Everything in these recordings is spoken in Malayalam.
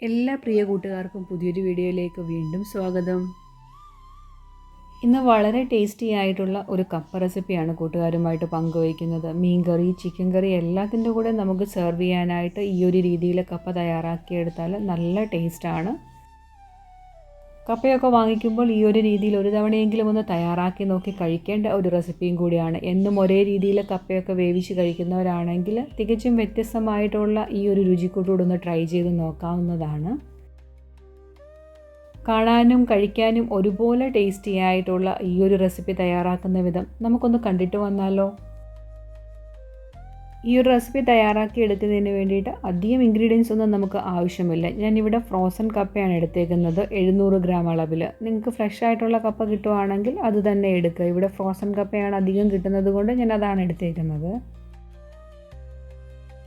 എല്ലാ പ്രിയ കൂട്ടുകാർക്കും പുതിയൊരു വീഡിയോയിലേക്ക് വീണ്ടും സ്വാഗതം. ഇന്ന് വളരെ ടേസ്റ്റി ആയിട്ടുള്ള ഒരു കപ്പ റെസിപ്പിയാണ് കൂട്ടുകാരുമായിട്ട് പങ്കുവയ്ക്കുന്നത്. മീൻ കറി ചിക്കൻ കറി എല്ലാത്തിന്റെ കൂടെ നമുക്ക് സെർവ് ചെയ്യാനായിട്ട് ഈ ഒരു രീതിയിൽ കപ്പ തയ്യാറാക്കിയെടുത്താൽ നല്ല ടേസ്റ്റാണ് കപ്പയൊക്കെ വാങ്ങിക്കുമ്പോൾ ഈ ഒരു രീതിയിൽ ഒരു തവണയെങ്കിലും ഒന്ന് തയ്യാറാക്കി നോക്കി കഴിക്കേണ്ട ഒരു റെസിപ്പിയും കൂടിയാണ്. എന്നും ഒരേ രീതിയിൽ കപ്പയൊക്കെ വേവിച്ച് കഴിക്കുന്നവരാണെങ്കിൽ തികച്ചും വ്യത്യസ്തമായിട്ടുള്ള ഈ ഒരു രുചിക്കൂട്ടോട് ഒന്ന് ട്രൈ ചെയ്ത് നോക്കാവുന്നതാണ്. കാണാനും കഴിക്കാനും ഒരുപോലെ ടേസ്റ്റി ആയിട്ടുള്ള ഈ ഒരു റെസിപ്പി തയ്യാറാക്കുന്ന വിധം നമുക്കൊന്ന് കണ്ടിട്ട് വന്നാലോ? ഈ ഒരു റെസിപ്പി തയ്യാറാക്കി എടുക്കുന്നതിന് വേണ്ടിയിട്ട് അധികം ഇൻഗ്രീഡിയൻസ് ഒന്നും നമുക്ക് ആവശ്യമില്ല. ഞാനിവിടെ ഫ്രോസൺ കപ്പയാണ് എടുത്തേക്കുന്നത്. എഴുന്നൂറ് ഗ്രാം അളവിൽ നിങ്ങൾക്ക് ഫ്രഷ് ആയിട്ടുള്ള കപ്പ കിട്ടുവാണെങ്കിൽ അത് തന്നെ എടുക്കുക. ഇവിടെ ഫ്രോസൺ കപ്പയാണ് അധികം കിട്ടുന്നത് കൊണ്ട് ഞാൻ അതാണ് എടുത്തേക്കുന്നത്.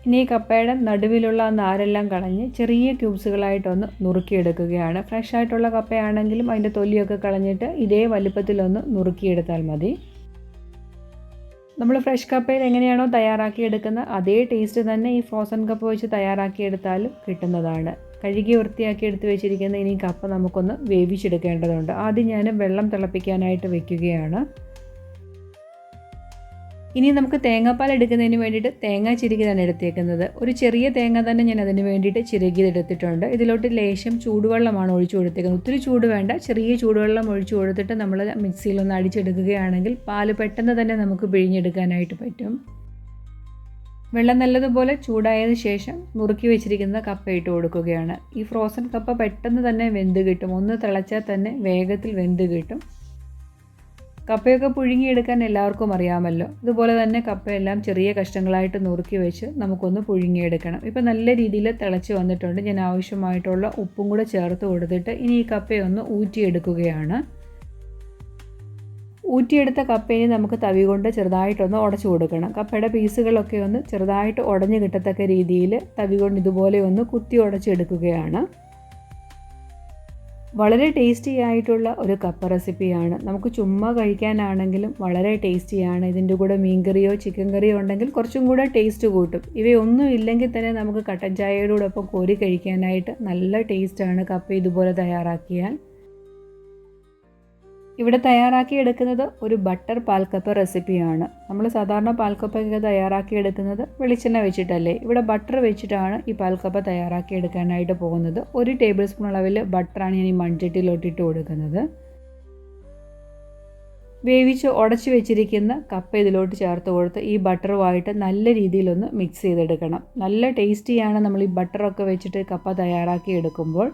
ഇനി കപ്പയുടെ നടുവിലുള്ള നാരെല്ലാം കളഞ്ഞ് ചെറിയ ക്യൂബ്സുകളായിട്ടൊന്ന് നുറുക്കിയെടുക്കുകയാണ്. ഫ്രഷ് ആയിട്ടുള്ള കപ്പയാണെങ്കിലും അതിന്റെ തൊലിയൊക്കെ കളഞ്ഞിട്ട് ഇതേ വലിപ്പത്തിലൊന്ന് നുറുക്കിയെടുത്താൽ മതി. നമ്മൾ ഫ്രഷ് കപ്പയിൽ എങ്ങനെയാണോ തയ്യാറാക്കിയെടുക്കുന്നത് അതേ ടേസ്റ്റ് തന്നെ ഈ ഫ്രോസൺ കപ്പ് വെച്ച് തയ്യാറാക്കിയെടുത്താലും കിട്ടുന്നതാണ്. കഴുകി വൃത്തിയാക്കി എടുത്ത് വെച്ചിരിക്കുന്ന ഇനി കപ്പ് നമുക്കൊന്ന് വേവിച്ചെടുക്കേണ്ടതുണ്ട്. ആദ്യം ഞാൻ വെള്ളം തിളപ്പിക്കാനായിട്ട് വെക്കുകയാണ്. ഇനി നമുക്ക് തേങ്ങാപ്പാൽ എടുക്കുന്നതിന് വേണ്ടിയിട്ട് തേങ്ങ ചിരുകിതാണ് എടുത്തേക്കുന്നത്. ഒരു ചെറിയ തേങ്ങ തന്നെ ഞാൻ അതിന് വേണ്ടിയിട്ട് ചിരുകിയതെടുത്തിട്ടുണ്ട് ഇതിലോട്ട് ലേശം ചൂടുവെള്ളമാണ് ഒഴിച്ചു കൊടുത്തേക്കുന്നത്. ഒത്തിരി ചൂട് വേണ്ട. ചെറിയ ചൂടുവെള്ളം ഒഴിച്ചു കൊടുത്തിട്ട് നമ്മൾ മിക്സിയിലൊന്ന് അടിച്ചെടുക്കുകയാണെങ്കിൽ പാൽ പെട്ടെന്ന് തന്നെ നമുക്ക് പിഴിഞ്ഞെടുക്കാനായിട്ട് പറ്റും. വെള്ളം നല്ലതുപോലെ ചൂടായതിനു ശേഷം മുറുക്കി വെച്ചിരിക്കുന്ന കപ്പ ഇട്ട് കൊടുക്കുകയാണ്. ഈ ഫ്രോസൺ കപ്പ പെട്ടെന്ന് തന്നെ വെന്ത് കിട്ടും. ഒന്ന് തിളച്ചാൽ തന്നെ വേഗത്തിൽ വെന്ത് കിട്ടും. കപ്പയൊക്കെ പുഴുങ്ങിയെടുക്കാൻ എല്ലാവർക്കും അറിയാമല്ലോ. ഇതുപോലെ തന്നെ കപ്പയെല്ലാം ചെറിയ കഷ്ണങ്ങളായിട്ട് നുറുക്കി വെച്ച് നമുക്കൊന്ന് പുഴുങ്ങിയെടുക്കണം. ഇപ്പോൾ നല്ല രീതിയിൽ തിളച്ച് വന്നിട്ടുണ്ട്. ഞാൻ ആവശ്യമായിട്ടുള്ള ഉപ്പും കൂടെ ചേർത്ത് കൊടുത്തിട്ട് ഇനി ഈ കപ്പയൊന്ന് ഊറ്റിയെടുക്കുകയാണ്. ഊറ്റിയെടുത്ത കപ്പയെ നമുക്ക് തവി കൊണ്ട് ചെറുതായിട്ടൊന്ന് ഉടച്ചു കൊടുക്കണം. കപ്പയുടെ പീസുകളൊക്കെ ഒന്ന് ചെറുതായിട്ട് ഉടഞ്ഞു കിട്ടത്തക്ക രീതിയിൽ തവി കൊണ്ട് ഇതുപോലെ ഒന്ന് കുത്തി ഉടച്ചെടുക്കുകയാണ്. വളരെ ടേസ്റ്റി ആയിട്ടുള്ള ഒരു കപ്പ റെസിപ്പിയാണ് നമുക്ക് ചുമ്മാ കഴിക്കാനാണെങ്കിലും വളരെ ടേസ്റ്റിയാണ് ഇതിന്റെ കൂടെ മീൻകറിയോ ചിക്കൻ കറിയോ ഉണ്ടെങ്കിൽ കുറച്ചും കൂടെ ടേസ്റ്റ് കൂട്ടും. ഇവയൊന്നും ഇല്ലെങ്കിൽ തന്നെ നമുക്ക് കട്ടൻ ചായയോടൊപ്പം കോരി കഴിക്കാനായിട്ട് നല്ല ടേസ്റ്റാണ് കപ്പ ഇതുപോലെ തയ്യാറാക്കിയാൽ. ഇവിടെ തയ്യാറാക്കി എടുക്കുന്നത് ഒരു ബട്ടർ പാൽക്കപ്പ റെസിപ്പിയാണ്. നമ്മൾ സാധാരണ പാൽക്കപ്പൊക്കെ തയ്യാറാക്കി എടുക്കുന്നത് വെളിച്ചെണ്ണ വെച്ചിട്ടല്ലേ. ഇവിടെ ബട്ടർ വെച്ചിട്ടാണ് ഈ പാൽക്കപ്പ തയ്യാറാക്കി എടുക്കാനായിട്ട് പോകുന്നത്. ഒരു ടേബിൾ സ്പൂൺ അളവിൽ ബട്ടറാണ് ഞാൻ ഈ മൺചട്ടിയിലോട്ടിട്ട് കൊടുക്കുന്നത്. വേവിച്ച് ഉടച്ച് വെച്ചിരിക്കുന്ന കപ്പ ഇതിലോട്ട് ചേർത്ത് കൊടുത്ത് ഈ ബട്ടറുമായിട്ട് നല്ല രീതിയിലൊന്ന് മിക്സ് ചെയ്തെടുക്കണം. നല്ല ടേസ്റ്റിയാണ് നമ്മൾ ഈ ബട്ടറൊക്കെ വെച്ചിട്ട് കപ്പ തയ്യാറാക്കി എടുക്കുമ്പോൾ.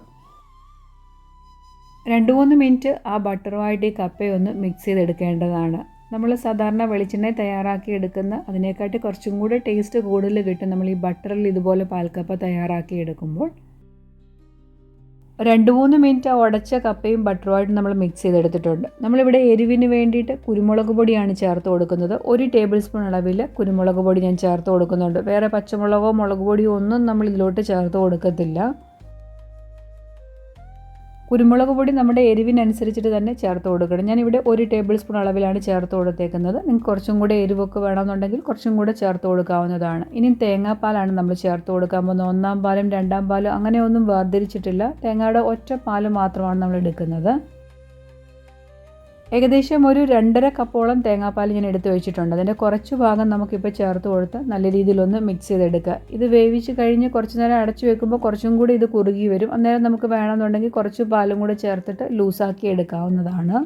രണ്ട് മൂന്ന് മിനിറ്റ് ആ ബട്ടറുമായിട്ട് ഈ കപ്പയൊന്ന് മിക്സ് ചെയ്തെടുക്കേണ്ടതാണ്. നമ്മൾ സാധാരണ വെളിച്ചെണ്ണ തയ്യാറാക്കി എടുക്കുന്ന അതിനെക്കാട്ടി കുറച്ചും കൂടെ ടേസ്റ്റ് കൂടുതൽ കിട്ടും നമ്മൾ ഈ ബട്ടറിൽ ഇതുപോലെ പാൽക്കപ്പ തയ്യാറാക്കി എടുക്കുമ്പോൾ. രണ്ട് മൂന്ന് മിനിറ്റ് ആ ഉടച്ച കപ്പയും ബട്ടറുമായിട്ട് നമ്മൾ മിക്സ് ചെയ്തെടുത്തിട്ടുണ്ട്. നമ്മളിവിടെ എരിവിന് വേണ്ടിയിട്ട് കുരുമുളക് പൊടിയാണ് ചേർത്ത് കൊടുക്കുന്നത്. ഒരു ടേബിൾ സ്പൂൺ അളവിൽ കുരുമുളക് പൊടി ഞാൻ ചേർത്ത് കൊടുക്കുന്നുണ്ട്. വേറെ പച്ചമുളകോ മുളക് പൊടിയോ ഒന്നും നമ്മൾ ഇതിലോട്ട് ചേർത്ത് കൊടുക്കത്തില്ല. കുരുമുളക് പൊടി നമ്മുടെ എരിവിനനുസരിച്ചിട്ട് തന്നെ ചേർത്ത് കൊടുക്കണം. ഞാനിവിടെ ഒരു ടേബിൾ സ്പൂൺ അളവിലാണ് ചേർത്ത് കൊടുത്തേക്കുന്നത്. നിങ്ങൾക്ക് കുറച്ചും കൂടെ എരിവൊക്കെ വേണമെന്നുണ്ടെങ്കിൽ കുറച്ചും കൂടെ ചേർത്ത് കൊടുക്കാവുന്നതാണ്. ഇനി തേങ്ങാപ്പാലാണ് നമ്മൾ ചേർത്ത് കൊടുക്കാൻ പോകുന്നത്. ഒന്നാം പാലും രണ്ടാം പാലും അങ്ങനെയൊന്നും വേർതിരിച്ചിട്ടില്ല. തേങ്ങയുടെ ഒറ്റ പാൽ മാത്രമാണ് നമ്മൾ എടുക്കുന്നത്. ഏകദേശം ഒരു രണ്ടര കപ്പോളം തേങ്ങാപ്പാൽ ഞാൻ എടുത്തു വെച്ചിട്ടുണ്ട്. അതിന്റെ കുറച്ച് ഭാഗം നമുക്കിപ്പോൾ ചേർത്ത് കൊടുത്ത് നല്ല രീതിയിലൊന്ന് മിക്സ് ചെയ്തെടുക്കുക. ഇത് വേവിച്ച് കഴിഞ്ഞ് കുറച്ച് നേരം അടച്ചു വെക്കുമ്പോൾ കുറച്ചും കൂടി ഇത് കുറുകി വരും. അന്നേരം നമുക്ക് വേണമെന്നുണ്ടെങ്കിൽ കുറച്ച് പാലും കൂടെ ചേർത്തിട്ട് ലൂസാക്കി എടുക്കാവുന്നതാണ്.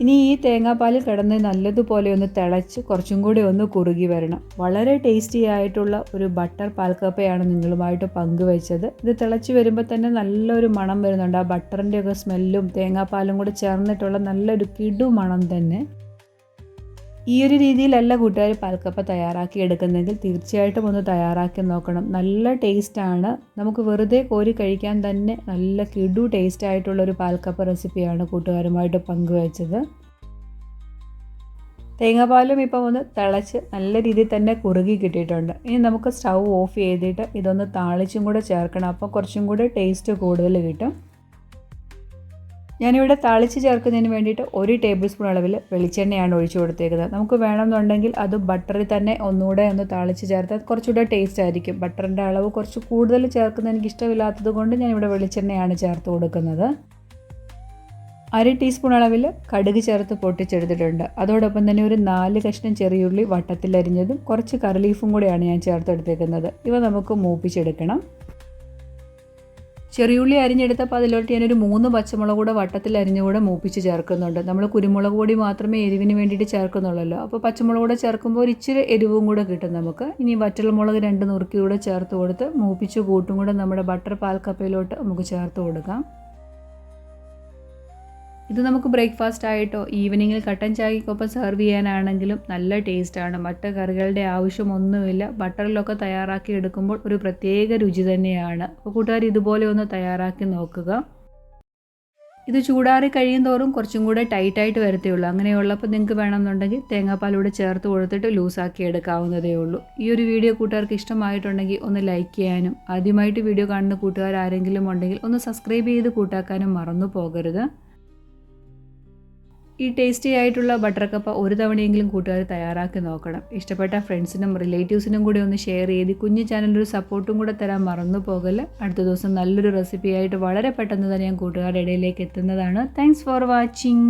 ഇനി ഈ തേങ്ങാപ്പാൽ കിടന്ന് നല്ലതുപോലെ ഒന്ന് തിളച്ച് കുറച്ചും കൂടി ഒന്ന് കുറുകി വരണം. വളരെ ടേസ്റ്റി ആയിട്ടുള്ള ഒരു ബട്ടർ പാൽക്കപ്പയാണ് നിങ്ങളുമായിട്ട് പങ്കുവച്ചത്. ഇത് തിളച്ച് വരുമ്പോൾ തന്നെ നല്ലൊരു മണം വരുന്നുണ്ട്. ആ ബട്ടറിന്റെ ഒക്കെ സ്മെല്ലും തേങ്ങാപ്പാലും കൂടെ ചേർന്നിട്ടുള്ള നല്ലൊരു കിടു മണം തന്നെ. ഈ ഒരു രീതിയിലല്ല കൂട്ടുകാർ പാൽക്കപ്പ തയ്യാറാക്കി എടുക്കുന്നെങ്കിൽ തീർച്ചയായിട്ടും ഒന്ന് തയ്യാറാക്കി നോക്കണം. നല്ല ടേസ്റ്റാണ് നമുക്ക് വെറുതെ കോരി കഴിക്കാൻ തന്നെ നല്ല കിടു ടേസ്റ്റ് ആയിട്ടുള്ള ഒരു പാൽക്കപ്പ റെസിപ്പിയാണ് കൂട്ടുകാരുമായിട്ട് പങ്കുവച്ചത്. തേങ്ങാപ്പാലും ഇപ്പം ഒന്ന് തിളച്ച് നല്ല രീതിയിൽ തന്നെ കുറുകി കിട്ടിയിട്ടുണ്ട്. ഇനി നമുക്ക് സ്റ്റൗ ഓഫ് ചെയ്തിട്ട് ഇതൊന്ന് താളിച്ചും കൂടെ ചേർക്കണം. അപ്പോൾ കുറച്ചും കൂടെ ടേസ്റ്റ് കൂടുതൽ കിട്ടും. ഞാനിവിടെ താളിച്ച് ചേർക്കുന്നതിന് വേണ്ടിയിട്ട് ഒരു ടേബിൾ സ്പൂൺ അളവിൽ വെളിച്ചെണ്ണയാണ് ഒഴിച്ചു കൊടുത്തേക്കുന്നത്. നമുക്ക് വേണമെന്നുണ്ടെങ്കിൽ അത് ബട്ടറിൽ തന്നെ ഒന്നുകൂടെ ഒന്ന് താളിച്ച് ചേർത്താൽ കുറച്ചുകൂടെ ടേസ്റ്റ് ആയിരിക്കും. ബട്ടറിന്റെ അളവ് കുറച്ച് കൂടുതൽ ചേർക്കുന്നത് എനിക്ക് ഇഷ്ടമില്ലാത്തത് കൊണ്ട് ഞാനിവിടെ വെളിച്ചെണ്ണയാണ് ചേർത്ത് കൊടുക്കുന്നത്. അര ടീസ്പൂൺ അളവിൽ കടുക് ചേർത്ത് പൊട്ടിച്ചെടുത്തിട്ടുണ്ട്. അതോടൊപ്പം തന്നെ ഒരു നാല് കഷ്ണം ചെറിയുള്ളി വട്ടത്തിലരിഞ്ഞതും കുറച്ച് കറിലീഫും കൂടെയാണ് ഞാൻ ചേർത്തെടുത്തേക്കുന്നത്. ഇവ നമുക്ക് മൂപ്പിച്ചെടുക്കണം. ചെറിയുള്ളി അരിഞ്ഞെടുത്തപ്പോൾ അതിലോട്ട് ഞാനൊരു മൂന്ന് പച്ചമുളക് കൂടെ വട്ടത്തിൽ അരിഞ്ഞുകൂടെ മൂപ്പിച്ച് ചേർക്കുന്നുണ്ട്. നമ്മൾ കുരുമുളക് പൊടി മാത്രമേ എരിവിന് വേണ്ടിയിട്ട് ചേർക്കുന്നുള്ളല്ലോ. അപ്പോൾ പച്ചമുളക് കൂടെ ചേർക്കുമ്പോൾ ഒരു ഇച്ചിരി എരിവും കൂടെ കിട്ടും നമുക്ക്. ഇനി വറ്റൽമുളക് രണ്ട് നുറുക്കി കൂടെ ചേർത്ത് കൊടുത്ത് മൂപ്പിച്ച് കൂട്ടും കൂടെ നമ്മുടെ ബട്ടർ പാൽക്കപ്പയിലോട്ട് നമുക്ക് ചേർത്ത് കൊടുക്കാം. ഇത് നമുക്ക് ബ്രേക്ക്ഫാസ്റ്റ് ആയിട്ടോ ഈവനിങ്ങിൽ കട്ടൻ ചായക്കൊപ്പം സെർവ് ചെയ്യാനാണെങ്കിലും നല്ല ടേസ്റ്റാണ് മറ്റ് കറികളുടെ ആവശ്യമൊന്നുമില്ല. ബട്ടറിലൊക്കെ തയ്യാറാക്കി എടുക്കുമ്പോൾ ഒരു പ്രത്യേക രുചി തന്നെയാണ്. അപ്പോൾ കൂട്ടുകാർ ഇതുപോലെ ഒന്ന് തയ്യാറാക്കി നോക്കുക. ഇത് ചൂടാറി കഴിയും തോറും കുറച്ചും കൂടെ ടൈറ്റായിട്ട് വരത്തേ ഉള്ളൂ. അങ്ങനെയുള്ളപ്പോൾ നിങ്ങൾക്ക് വേണമെന്നുണ്ടെങ്കിൽ തേങ്ങാപ്പാലൂടെ ചേർത്ത് കൊടുത്തിട്ട് ലൂസാക്കി എടുക്കാവുന്നതേ ഉള്ളൂ. ഈ ഒരു വീഡിയോ കൂട്ടുകാർക്ക് ഇഷ്ടമായിട്ടുണ്ടെങ്കിൽ ഒന്ന് ലൈക്ക് ചെയ്യാനും ആദ്യമായിട്ട് വീഡിയോ കാണുന്ന കൂട്ടുകാർ ആരെങ്കിലും ഉണ്ടെങ്കിൽ ഒന്ന് സബ്സ്ക്രൈബ് ചെയ്ത് കൂട്ടാക്കാനും മറന്നു പോകരുത്. ഈ ടേസ്റ്റി ആയിട്ടുള്ള ബട്ടർ കപ്പ ഒരു തവണയെങ്കിലും കൂട്ടുകാർ തയ്യാറാക്കി നോക്കണം. ഇഷ്ടപ്പെട്ട ഫ്രണ്ട്സിനും റിലേറ്റീവ്സിനും കൂടി ഒന്ന് ഷെയർ ചെയ്ത് കുഞ്ഞു ചാനലൊരു സപ്പോർട്ടും കൂടെ തരാൻ മറന്നു പോകൽ. അടുത്ത ദിവസം നല്ലൊരു റെസിപ്പിയായിട്ട് വളരെ പെട്ടെന്ന് തന്നെ ഞാൻ കൂട്ടുകാരുടെ ഇടയിലേക്ക് എത്തുന്നതാണ്. Thanks for watching